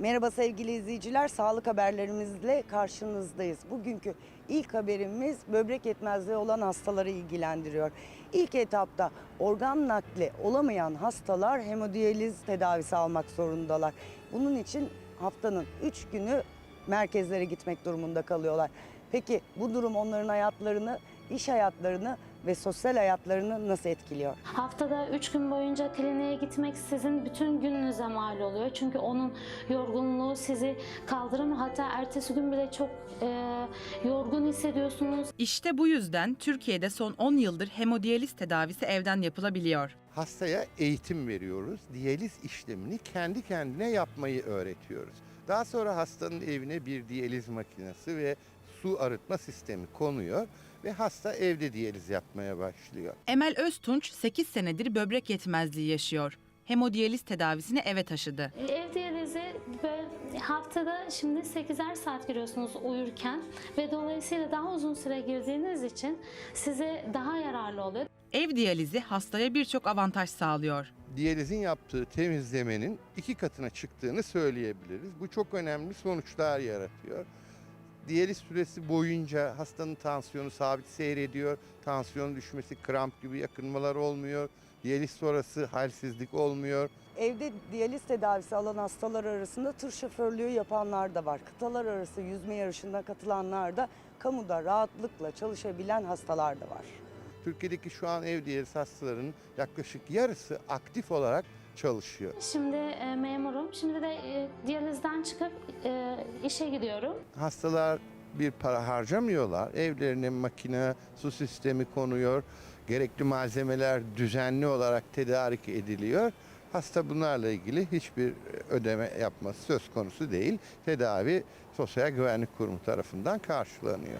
Merhaba sevgili izleyiciler, sağlık haberlerimizle karşınızdayız. Bugünkü ilk haberimiz böbrek yetmezliği olan hastaları ilgilendiriyor. İlk etapta organ nakli olamayan hastalar hemodiyaliz tedavisi almak zorundalar. Bunun için haftanın 3 günü merkezlere gitmek durumunda kalıyorlar. Peki bu durum onların hayatlarını, iş hayatlarını ve sosyal hayatlarını nasıl etkiliyor? Haftada 3 gün boyunca kliniğe gitmek sizin bütün gününüze mal oluyor. Çünkü onun yorgunluğu sizi kaldırımıyor. Hatta ertesi gün bile çok e, yorgun hissediyorsunuz. İşte bu yüzden Türkiye'de son 10 yıldır hemodiyaliz tedavisi evden yapılabiliyor. Hastaya eğitim veriyoruz. Diyaliz işlemini kendi kendine yapmayı öğretiyoruz. Daha sonra hastanın evine bir diyaliz makinesi ve su arıtma sistemi konuyor ve hasta evde diyaliz yapmaya başlıyor. Emel Öztunç 8 senedir böbrek yetmezliği yaşıyor. Hemodiyaliz tedavisini eve taşıdı. Ev diyalizi böyle haftada şimdi 8'er saat giriyorsunuz uyurken ve dolayısıyla daha uzun süre girdiğiniz için size daha yararlı oluyor. Ev diyalizi hastaya birçok avantaj sağlıyor. Diyalizin yaptığı temizlemenin iki katına çıktığını söyleyebiliriz. Bu çok önemli sonuçlar yaratıyor. Diyaliz süresi boyunca hastanın tansiyonu sabit seyrediyor. Tansiyon düşmesi, kramp gibi yakınmalar olmuyor. Diyaliz sonrası halsizlik olmuyor. Evde diyaliz tedavisi alan hastalar arasında tır şoförlüğü yapanlar da var. Kıtalar arası yüzme yarışına katılanlar da kamuda rahatlıkla çalışabilen hastalar da var. Türkiye'deki şu an ev diyaliz hastalarının yaklaşık yarısı aktif olarak çalışıyor. Şimdi e, memurum. Şimdi de e, diyalizden çıkıp e, işe gidiyorum. Hastalar bir para harcamıyorlar. Evlerine makine, su sistemi konuyor. Gerekli malzemeler düzenli olarak tedarik ediliyor. Hasta bunlarla ilgili hiçbir ödeme yapması söz konusu değil. Tedavi Sosyal Güvenlik Kurumu tarafından karşılanıyor.